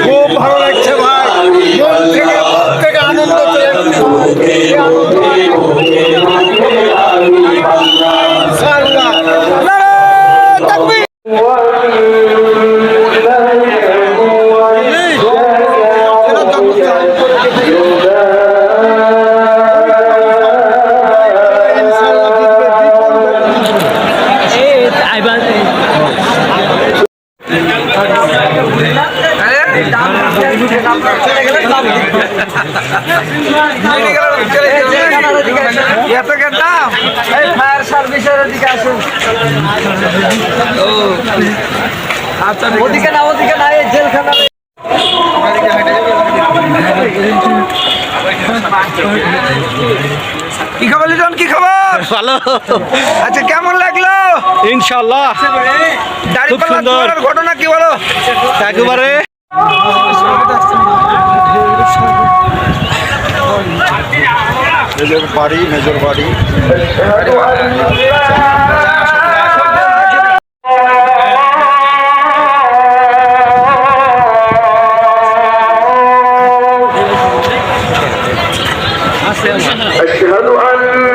খুব ভালো লাগছে ভাই। মন থেকে প্রত্যেকে আনন্দ চলে এত কেতাম এই ফায়ার সার্ভিসের দিকে আসুন আচ্ছা ওদিকে না ওদিকে না এই জেলখানা কি খবর লিটন? কি খবর? ভালো। আচ্ছা কেমন লাগল? ইনশাল্লাহ দাড়ি খুব সুন্দর। ঘটনা কি বলো? একেবারে। মেজর বাড়ি মেজর বাড়ি أشهد أن